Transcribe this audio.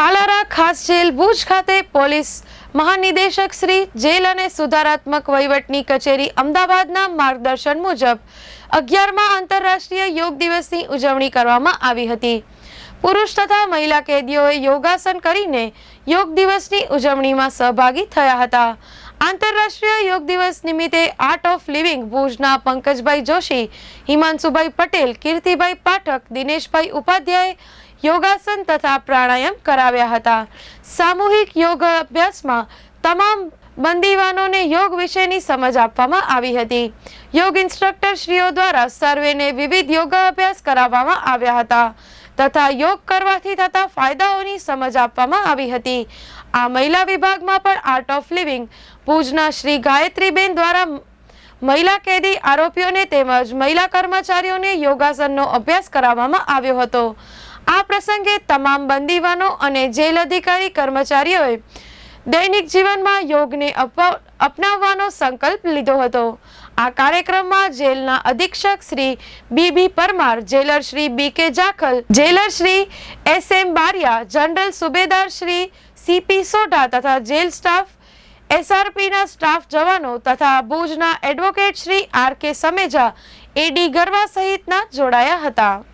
પાલારા ખાસ જેલ ભુજ ખાતે પોલીસ મહાનિદેશક શ્રી જેલ અને સુધારાત્મક વહીવટની કચેરી અમદાવાદના માર્ગદર્શન મુજબ અગિયારમાં આંતરરાષ્ટ્રીય યોગ દિવસની ઉજવણી કરવામાં આવી હતી. પુરુષ તથા મહિલા કેદીઓએ યોગાસન કરીને યોગ દિવસની ઉજવણીમાં સહભાગી થયા હતા. આંતરરાષ્ટ્રીય યોગ દિવસ નિમિત્તે આર્ટ ઓફ લિવિંગ ભુજના પંકજભાઈ જોશી, હિમાંશુભાઈ પટેલ, કીર્તિભાઈ પાઠક, દિનેશભાઈ ઉપાધ્યાય યોગાસન તથા પ્રાણાયામ કરાવ્યા હતા. સામૂહિક યોગ અભ્યાસમાં તમામ બંદીવાનોને યોગ વિશેની સમજ આપવામાં આવી હતી. યોગ ઇન્સ્ટ્રક્ટર શ્રીઓ દ્વારા સર્વેને વિવિધ યોગાભ્યાસ કરાવવામાં આવ્યા હતા. તથા યોગ કરવાથી થતા ફાયદાઓની સમજ આપવામાં આવી હતી. આ મહિલા વિભાગમાં પણ આર્ટ ઓફ લિવિંગ ભુજના શ્રી ગાયત્રીબેન દ્વારા મહિલા કેદી આરોપીઓને તેમજ મહિલા કર્મચારીઓને યોગાસનનો અભ્યાસ કરાવવામાં આવ્યો હતો. આ પ્રસંગે તમામ બંદીવાનો અને જેલ અધિકારી કર્મચારીઓએ દૈનિક જીવનમાં યોગને અપનાવવાનો સંકલ્પ લીધો હતો. આ કાર્યક્રમમાં જેલના અધિક્ષક Shri B B Parmar, jailer Shri B K Jakhal, jailer Shri S M Baria, general સુબેદાર Shri CP Sodha તથા જેલ સ્ટાફ એસઆરપીના સ્ટાફ જવાનો તથા ભુજના advocate Shri R K Sameja એડી ગરવા સહિતના જોડાયા હતા.